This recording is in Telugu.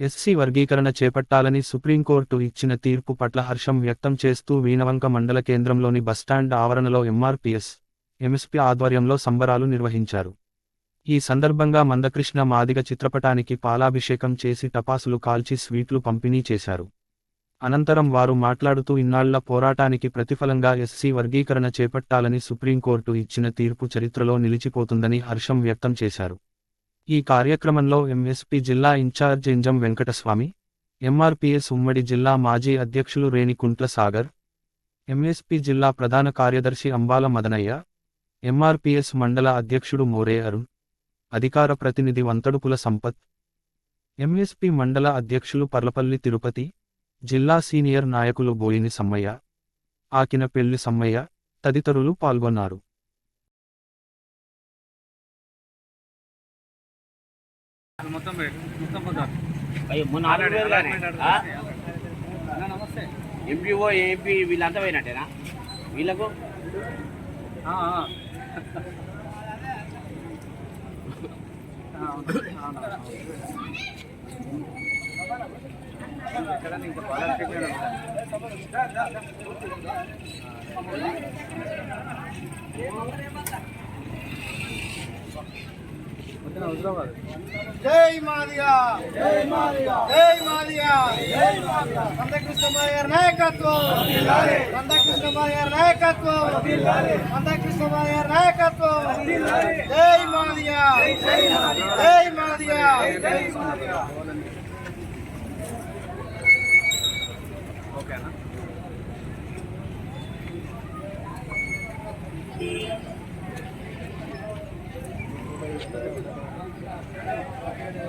ఎస్సీ వర్గీకరణ చేపట్టాలని సుప్రీంకోర్టు ఇచ్చిన తీర్పు పట్ల హర్షం వ్యక్తం చేస్తూ వీణవంక మండల కేంద్రంలోని బస్టాండ్ ఆవరణలో ఎంఆర్పీఎస్ ఎంఎస్పీ ఆధ్వర్యంలో సంబరాలు నిర్వహించారు. ఈ సందర్భంగా మందకృష్ణ మాదిగ చిత్రపటానికి పాలాభిషేకం చేసి టపాసులు కాల్చి స్వీట్లు పంపిణీ చేశారు. అనంతరం వారు మాట్లాడుతూ ఇన్నాళ్ళ పోరాటానికి ప్రతిఫలంగా ఎస్సీ వర్గీకరణ చేపట్టాలని సుప్రీంకోర్టు ఇచ్చిన తీర్పు చరిత్రలో నిలిచిపోతుందని హర్షం వ్యక్తం చేశారు. ఈ కార్యక్రమంలో ఎంఎస్పీ జిల్లా ఇన్ఛార్జ్ ఇంజం వెంకటస్వామి ఎంఆర్పిఎస్ ఉమ్మడి జిల్లా మాజీ అధ్యక్షులు రేణికుంట్ల సాగర్ ఎంఎస్పీ జిల్లా ప్రధాన కార్యదర్శి అంబాల మదనయ్య ఎంఆర్పిఎస్ మండల అధ్యక్షుడు మోరే అరుణ్ అధికార ప్రతినిధి వంతడుపుల సంపత్ ఎంఎస్పీ మండల అధ్యక్షులు పర్లపల్లి తిరుపతి జిల్లా సీనియర్ నాయకులు బోయిని సమ్మయ్య ఆకినపెల్లి సమ్మయ్య తదితరులు పాల్గొన్నారు. మొత్తం మొత్తం? నమస్తే. ఎంపీఓ ఏపీ వీళ్ళంతా పోయినట్టేనా? వీళ్ళకు? ఆ, జై మాదిగా. జై మాదిగా. జై మాదిగా. జై మాదిగా. మందకృష్ణమాయ గారి నాయకత్వం. మందకృష్ణమాయ గారి నాయకత్వం. మందకృష్ణమాయ గారి నాయకత్వం. జై మాదిగా. జై మాదిగా. ఓకేనా? Yeah.